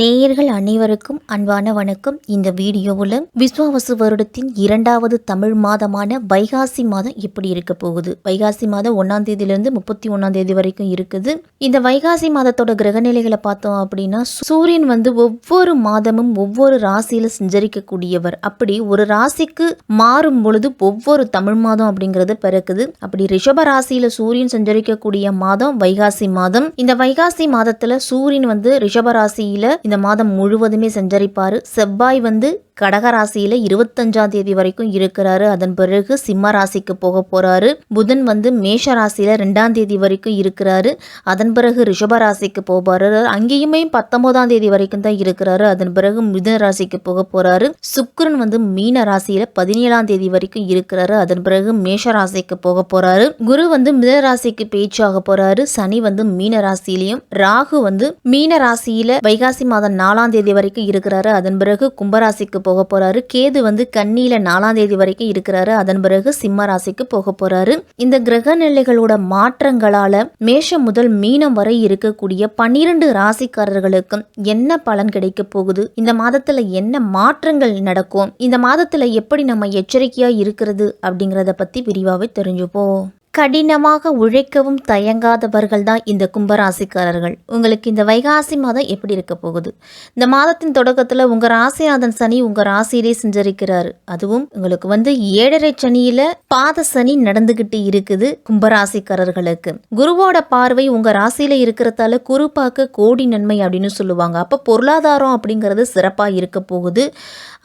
நேயர்கள் அனைவருக்கும் அன்பான வணக்கம் இந்த வீடியோவில் விஸ்வாவசு வருடத்தின் இரண்டாவது தமிழ் மாதமான வைகாசி மாதம் எப்படி இருக்க போகுது? வைகாசி மாதம் ஒன்றாம் தேதியிலிருந்து முப்பத்தி ஒன்றாம் தேதி வரைக்கும் இருக்குது. இந்த வைகாசி மாதத்தோட கிரகநிலைகளை பார்த்தோம் அப்படின்னா சூரியன் வந்து ஒவ்வொரு மாதமும் ஒவ்வொரு ராசியில சஞ்சரிக்கக்கூடியவர். அப்படி ஒரு ராசிக்கு மாறும் பொழுது ஒவ்வொரு தமிழ் மாதம் அப்படிங்கிறது பிறக்குது. அப்படி ரிஷப ராசியில சூரியன் சஞ்சரிக்கக்கூடிய மாதம் வைகாசி மாதம். இந்த வைகாசி மாதத்துல சூரியன் வந்து ரிஷப ராசியில இந்த மாதம் முழுவதுமே சஞ்சரிப்பார். செவ்வாய் வந்து கடகராசியில இருபத்தஞ்சாம் தேதி வரைக்கும் இருக்கிறாரு. அதன் பிறகு சிம்ம ராசிக்கு போக போறாரு. புதன் வந்து மேஷ ராசியில ரெண்டாம் தேதி வரைக்கும் இருக்கிறாரு. அதன் பிறகு ரிஷப ராசிக்கு போவாரு அங்கேயுமே பத்தொன்பதாம் தேதி வரைக்கும் தான் இருக்கிறாரு. அதன் பிறகு மிதுன ராசிக்கு போக போறாரு. சுக்கரன் வந்து மீன ராசியில பதினேழாம் தேதி வரைக்கும் இருக்கிறாரு. அதன் பிறகு மேஷ ராசிக்கு போக போறாரு. குரு வந்து மிதுன ராசிக்கு பேச்சாக போறாரு. சனி வந்து மீன ராசியிலையும் ராகு வந்து மீன ராசியில வைகாசி மாதம் நாலாம் தேதி வரைக்கும் இருக்கிறாரு. அதன் பிறகு கும்பராசிக்கு போக போறாரு. கேது வந்து கன்னியில் நாலாம் தேதி வரைக்கும் இருக்கிறாரு. அதன் பிறகு சிம்ம ராசிக்கு போக போறாரு. இந்த கிரக நிலைகளோட மாற்றங்களால மேஷம் முதல் மீனம் வரை இருக்கக்கூடிய பன்னிரண்டு ராசிக்காரர்களுக்கும் என்ன பலன் கிடைக்க போகுது? இந்த மாதத்துல என்ன மாற்றங்கள் நடக்கும்? இந்த மாதத்துல எப்படி நம்ம எச்சரிக்கையா இருக்கிறது அப்படிங்கறத பத்தி விரிவாவே தெரிஞ்சுப்போம். கடினமாக உழைக்கவும் தயங்காதவர்கள் தான் இந்த கும்பராசிக்காரர்கள். உங்களுக்கு இந்த வைகாசி மாதம் எப்படி இருக்க போகுது? இந்த மாதத்தின் தொடக்கத்தில் உங்கள் ராசிநாதன் சனி உங்கள் ராசியிலே செஞ்சரிக்கிறாரு அதுவும் உங்களுக்கு வந்து ஏழரை சனியில் பாத சனி நடந்துக்கிட்டு இருக்குது கும்பராசிக்காரர்களுக்கு. குருவோட பார்வை உங்கள் ராசியில் இருக்கிறதால குரு கோடி நன்மை அப்படின்னு சொல்லுவாங்க. அப்போ பொருளாதாரம் அப்படிங்கிறது சிறப்பாக இருக்க போகுது.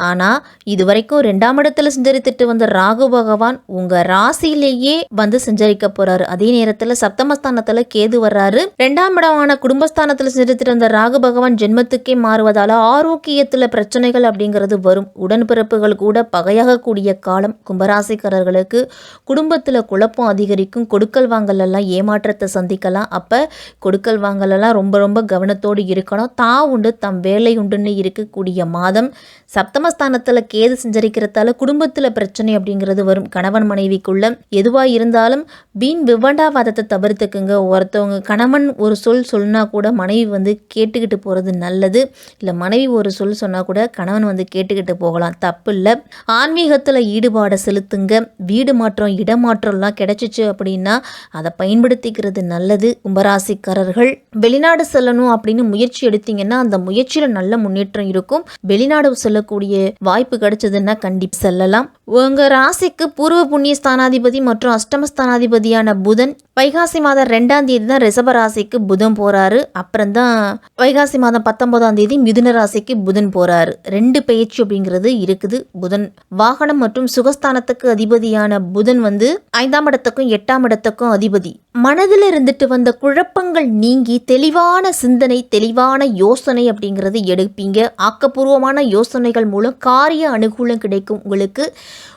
ஆனால் இது வரைக்கும் ரெண்டாம் இடத்துல செஞ்சரித்துட்டு வந்த ராகு பகவான் உங்கள் ராசியிலேயே வந்து செஞ்ச சஞ்சரிக்க போறாரு. அதே நேரத்துல சப்தமஸ்தானத்துல கேது வர்றாரு. ரெண்டாம் இடமான குடும்பஸ்தானத்துல செஞ்சுட்டு இருந்த ராகு பகவான் ஜென்மத்துக்கே மாறுவதால ஆரோக்கியத்துல பிரச்சனைகள் அப்படிங்கிறது வரும். உடன்பிறப்புகள் கூட பகையாகக்கூடிய காலம். கும்பராசிக்காரர்களுக்கு குடும்பத்துல குழப்பம் அதிகரிக்கும். கொடுக்கல் வாங்கல் எல்லாம் ஏமாற்றத்தை சந்திக்கலாம். அப்ப கொடுக்கல் வாங்கல் எல்லாம் ரொம்ப ரொம்ப கவனத்தோடு இருக்கணும். தா உண்டு தம் வேலை உண்டுன்னு இருக்கக்கூடிய மாதம் சப்தமஸ்தானத்துல கேது செஞ்சரிக்கிறதால குடும்பத்துல பிரச்சனை அப்படிங்கிறது வரும். கணவன் மனைவிக்குள்ள எதுவா இருந்தாலும் வீண் விவண்டாவாதத்தை தவிர்த்துக்குங்க. ஒருத்தவங்க கணவன் ஒரு சொல் சொன்னா கூட மனைவி வந்து கேட்டுக்கிட்டு போகிறது நல்லது. இல்லை மனைவி ஒரு சொல் சொன்னால் கூட கணவன் வந்து கேட்டுக்கிட்டு போகலாம். தப்பு இல்லை ஆன்மீகத்தில் ஈடுபாடை செலுத்துங்க. வீடு மாற்றம் இடமாற்றம்லாம் கிடைச்சிச்சு அப்படின்னா அதை பயன்படுத்திக்கிறது நல்லது. கும்பராசிக்காரர்கள் வெளிநாடு செல்லணும் அப்படின்னு முயற்சி எடுத்தீங்கன்னா அந்த முயற்சியில் நல்ல முன்னேற்றம் இருக்கும். வெளிநாடு செல்லக்கூடிய வாய்ப்பு கிடைச்சதுன்னா கண்டிப்பாக செல்லலாம். உங்கள் ராசிக்கு பூர்வ புண்ணிய ஸ்தானாதிபதி மற்றும் அஷ்டம ஸ்தானாதிபதியான புதன் வைகாசி மாதம் ரெண்டாம் தேதி தான் ரிஷபராசிக்கு புதன் போறாரு. அப்புறம் தான் வைகாசி மாதம் பத்தொன்பதாம் தேதி மிதுன ராசிக்கு புதன் போறாரு. ரெண்டு பயிற்சி அப்படிங்கிறது இருக்குது. புதன் வாகனம் மற்றும் சுகஸ்தானத்துக்கு அதிபதியான புதன் வந்து ஐந்தாம் இடத்துக்கும் எட்டாம் இடத்துக்கும் அதிபதி. மனதில் இருந்துட்டு வந்த குழப்பங்கள் நீங்கி தெளிவான சிந்தனை தெளிவான யோசனை அப்படிங்கிறது எடுப்பீங்க. ஆக்கப்பூர்வமான யோசனைகள் மூலம் காரிய அனுகூலம் கிடைக்கும் உங்களுக்கு.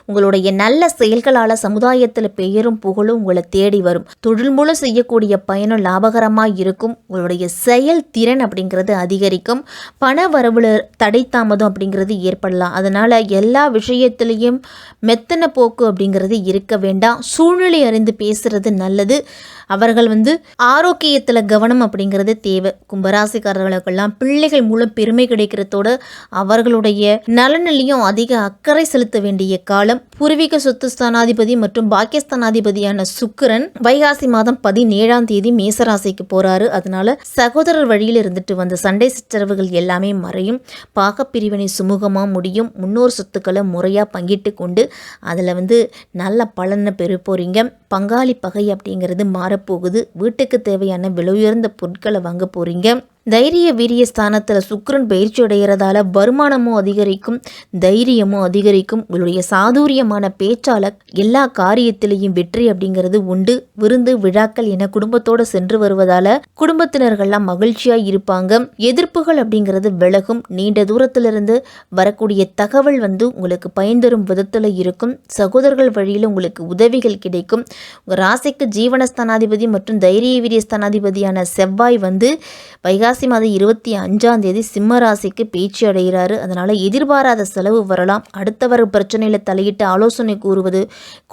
உங்களுடைய நல்ல செயல்களால் சமுதாயத்தில் பெயரும் புகழும். உங்களை தேடி வரும். தொழில் மூலம் செய்யக்கூடிய பயணம் லாபகரமாக இருக்கும். உங்களுடைய செயல் திறன் அப்படிங்கிறது அதிகரிக்கும். பண வரவுல தடை தாமதம் அப்படிங்கிறது ஏற்படலாம். அதனால் எல்லா விஷயத்திலையும் மெத்தன போக்கு அப்படிங்கிறது இருக்க வேண்டாம். சூழ்நிலை அறிந்து பேசுறது நல்லது. அவர்கள் வந்து ஆரோக்கியத்தில் கவனம் அப்படிங்கிறது தேவை. கும்பராசிக்காரர்களுக்கெல்லாம் பிள்ளைகள் மூலம் பெருமை கிடைக்கிறதோட அவர்களுடைய நலனிலையும் அதிக அக்கறை செலுத்த வேண்டிய காலம். பூர்வீக சொத்து ஸ்தானாதிபதி மற்றும் பாக்கியஸ்தானாதிபதியான சுக்கிரன் வைகாசி மாதம் பதினேழாம் தேதி மேசராசிக்கு போறாரு. அதனால சகோதரர் வழியில் இருந்துட்டு வந்த சண்டை சச்சரவுகள் எல்லாமே மறையும். பாகப்பிரிவினை சுமூகமாக முடியும். முன்னோர் சொத்துக்களை முறையாக பங்கிட்டு கொண்டு அதில் வந்து நல்ல பலனை பெற போறீங்க. பங்காளி பகை அப்படிங்கிறது மாறப்போகுது. வீட்டுக்கு தேவையான விலையுயர்ந்த பொருட்களை வாங்க போறீங்க. தைரிய வீரிய ஸ்தானத்தில் சுக்கரன் பயிற்சி அடைகிறதால வருமானமும் அதிகரிக்கும் தைரியமும் அதிகரிக்கும். உங்களுடைய சாதுரியமான பேச்சால எல்லா காரியத்திலையும் வெற்றி அப்படிங்கிறது உண்டு. விருந்து விழாக்கள் என குடும்பத்தோட சென்று வருவதால குடும்பத்தினர்கள்லாம் மகிழ்ச்சியா இருப்பாங்க. எதிர்ப்புகள் அப்படிங்கிறது விலகும். நீண்ட தூரத்திலிருந்து வரக்கூடிய தகவல் வந்து உங்களுக்கு பயன் தரும் விதத்தில் இருக்கும். சகோதரர்கள் வழியில் உங்களுக்கு உதவிகள் கிடைக்கும். உங்கள் ராசிக்கு ஜீவனஸ்தானாதிபதி மற்றும் தைரிய வீரிய ஸ்தானாதிபதியான செவ்வாய் வந்து வைகா வைகாசி மாதம் இருபத்தி அஞ்சாம் தேதி சிம்ம ராசிக்கு பேச்சு அடைகிறாரு. அதனால் எதிர்பாராத செலவு வரலாம். அடுத்தவர் பிரச்சனையில் தலையிட்டு ஆலோசனை கூறுவது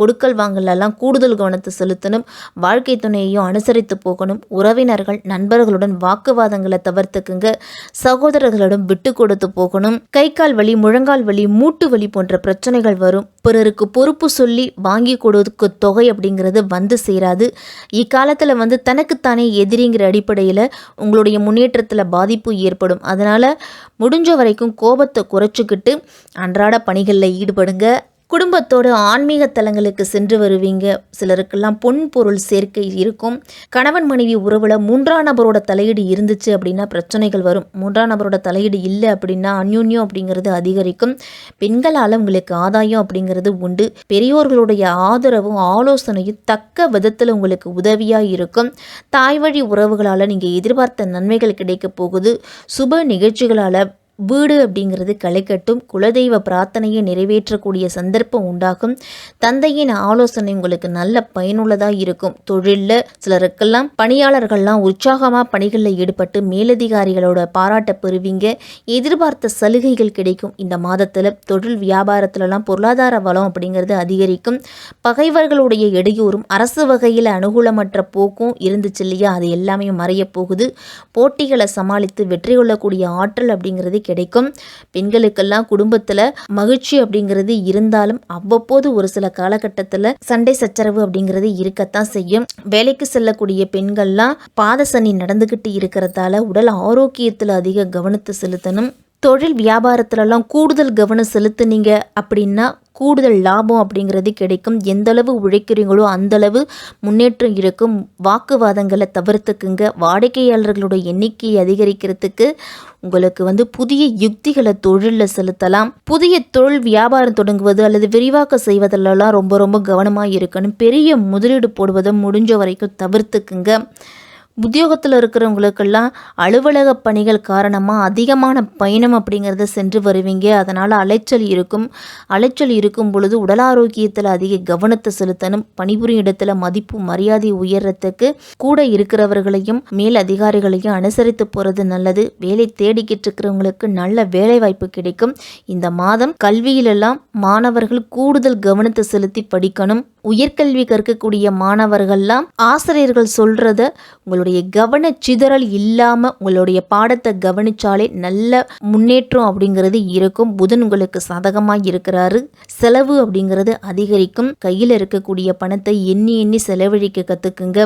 கொடுக்கல் வாங்கலெல்லாம் கூடுதல் கவனத்தை செலுத்தணும். வாழ்க்கை துணையையும் அனுசரித்து போகணும். உறவினர்கள் நண்பர்களுடன் வாக்குவாதங்களை தவிர்த்துக்குங்க. சகோதரர்களிடம் விட்டு கொடுத்து போகணும். கை கால் வலி முழங்கால் வலி மூட்டு வலி போன்ற பிரச்சனைகள் வரும். பிறருக்கு பொறுப்பு சொல்லி வாங்கி கொடுக்க தொகை அப்படிங்கிறது வந்து சேராது. இக்காலத்தில் வந்து தனக்குத்தானே எதிரிங்கிற அடிப்படையில் உங்களுடைய முன்னேற்றத்தில் பாதிப்பு ஏற்படும். அதனால் முடிஞ்ச வரைக்கும் கோபத்தை குறைச்சிக்கிட்டு அன்றாட பணிகளில் ஈடுபடுங்க. குடும்பத்தோடு ஆன்மீக தலங்களுக்கு சென்று வருவீங்க. சிலருக்கெல்லாம் பொன் பொருள் சேர்க்கை இருக்கும். கணவன் மனைவி உறவில் மூன்றாம் நபரோட தலையீடு இருந்துச்சு அப்படின்னா பிரச்சனைகள் வரும். மூன்றாம் நபரோட தலையீடு இல்லை அப்படின்னா அந்யூன்யம் அப்படிங்கிறது அதிகரிக்கும். பெண்களால் உங்களுக்கு ஆதாயம் அப்படிங்கிறது உண்டு. பெரியோர்களுடைய ஆதரவும் ஆலோசனையும் தக்க விதத்தில் உங்களுக்கு உதவியாக இருக்கும். தாய் வழி உறவுகளால் நீங்கள் எதிர்பார்த்த நன்மைகள் கிடைக்க போகுது. சுப நிகழ்ச்சிகளால் வீடு அப்படிங்கிறது களைக்கட்டும் குலதெய்வ பிரார்த்தனையை நிறைவேற்றக்கூடிய சந்தர்ப்பம் உண்டாகும். தந்தையின் ஆலோசனை உங்களுக்கு நல்ல பயனுள்ளதாக இருக்கும். தொழிலில் சிலருக்கெல்லாம் பணியாளர்கள்லாம் உற்சாகமாக பணிகளில் ஈடுபட்டு மேலதிகாரிகளோட பாராட்ட பெறுவீங்க. எதிர்பார்த்த சலுகைகள் கிடைக்கும். இந்த மாதத்தில் தொழில் வியாபாரத்திலலாம் பொருளாதார வளம் அப்படிங்கிறது அதிகரிக்கும். பகைவர்களுடைய இடையூறும் அரசு வகையில் அனுகூலமற்ற போக்கும் இருந்துச்சு இல்லையா? அது எல்லாமே மறைய போகுது. போட்டிகளை சமாளித்து வெற்றி கொள்ளக்கூடிய ஆற்றல் அப்படிங்கிறது கிடைக்கும். பெண்களுக்கெல்லாம் குடும்பத்தில் மகிழ்ச்சி அப்படிங்கிறது இருந்தாலும் அவ்வப்போது ஒரு சில காலகட்டத்தில் சண்டை சச்சரவு அப்படிங்கிறது இருக்கத்தான் செய்யும். வேலைக்கு செல்லக்கூடிய பெண்கள்லாம் பாத சனி நடந்துக்கிட்டு இருக்கிறதால உடல் ஆரோக்கியத்தில் அதிக கவனத்தை செலுத்தணும். தொழில் வியாபாரத்திலலாம் கூடுதல் கவனம் செலுத்துனீங்க அப்படின்னா கூடுதல் லாபம் அப்படிங்கிறது கிடைக்கும். எந்தளவு உழைக்கிறீங்களோ அந்தளவு முன்னேற்றம் இருக்கும். வாக்குவாதங்களை தவிர்த்துக்குங்க. வாடிக்கையாளர்களோட எண்ணிக்கையை அதிகரிக்கிறதுக்கு உங்களுக்கு வந்து புதிய யுக்திகளை தொழிலில் செலுத்தலாம். புதிய தொழில் வியாபாரம் தொடங்குவது அல்லது விரிவாக்கம் செய்வதிலலாம் ரொம்ப ரொம்ப கவனமாக இருக்கணும். பெரிய முதலீடு போடுவதை முடிஞ்ச வரைக்கும் தவிர்த்துக்குங்க. உத்தியோகத்தில் இருக்கிறவங்களுக்கெல்லாம் அலுவலக பணிகள் காரணமாக அதிகமான பயணம் அப்படிங்கிறத சென்று வருவீங்க. அதனால் அலைச்சல் இருக்கும். அலைச்சல் இருக்கும் பொழுது உடல் ஆரோக்கியத்தில் அதிக கவனத்தை செலுத்தணும். பணிபுரியும் இடத்துல மதிப்பு மரியாதை உயர்றதுக்கு கூட இருக்கிறவர்களையும் மேல் அதிகாரிகளையும் அனுசரித்து போகிறது நல்லது. வேலை தேடிக்கிட்டு இருக்கிறவங்களுக்கு நல்ல வேலை வாய்ப்பு கிடைக்கும். இந்த மாதம் கல்வியிலெல்லாம் மாணவர்கள் கூடுதல் கவனத்தை செலுத்தி படிக்கணும். உயர்கல்வி கற்கக்கூடிய மாணவர்கள்லாம் ஆசிரியர்கள் சொல்கிறத உங்களுடைய கவன சிதறல் இல்லாமல் உங்களுடைய பாடத்தை கவனிச்சாலே நல்ல முன்னேற்றம் அப்படிங்கிறது இருக்கும். புதன் உங்களுக்கு சாதகமாக இருக்கிறாரு. செலவு அப்படிங்கிறது அதிகரிக்கும். கையில் இருக்கக்கூடிய பணத்தை எண்ணி எண்ணி செலவழிக்க கற்றுக்குங்க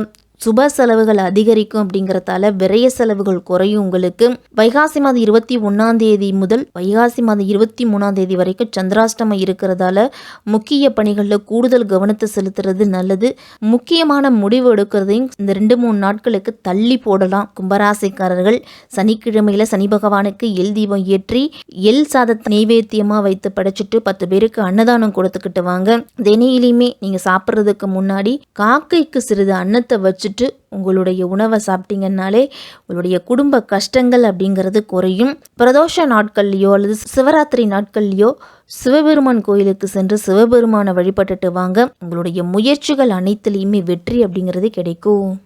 சுப செலவுகள் அதிகரிக்கும் அப்படிங்கிறதால விரைய செலவுகள் குறையும் உங்களுக்கு. வைகாசி மாதம் இருபத்தி ஒன்றாம் தேதி முதல் வைகாசி மாதம் இருபத்தி மூணாம் தேதி வரைக்கும் சந்திராஷ்டமம் இருக்கிறதால முக்கிய பணிகளில் கூடுதல் கவனத்தை செலுத்துறது நல்லது. முக்கியமான முடிவு எடுக்கிறதையும் இந்த ரெண்டு மூணு நாட்களுக்கு தள்ளி போடலாம். கும்பராசிக்காரர்கள் சனிக்கிழமையில சனி பகவானுக்கு எல் தீபம் ஏற்றி எல் சாதத்தை நெய்வேத்தியமாக வைத்து படைச்சிட்டு பத்து பேருக்கு அன்னதானம் கொடுத்துக்கிட்டு வாங்க. தினையிலையுமே நீங்கள் சாப்பிட்றதுக்கு முன்னாடி காக்கைக்கு சிறிது அன்னத்தை வச்சு வச்சுட்டு உங்களுடைய உணவை சாப்பிட்டீங்கன்னாலே உங்களுடைய குடும்ப கஷ்டங்கள் அப்படிங்கிறது குறையும். பிரதோஷ நாட்கள்லையோ அல்லது சிவராத்திரி நாட்கள்லையோ சிவபெருமான் கோயிலுக்கு சென்று சிவபெருமானை வழிபட்டுட்டு வாங்க. உங்களுடைய முயற்சிகள் அனைத்துலேயுமே வெற்றி அப்படிங்கிறது கிடைக்கும்.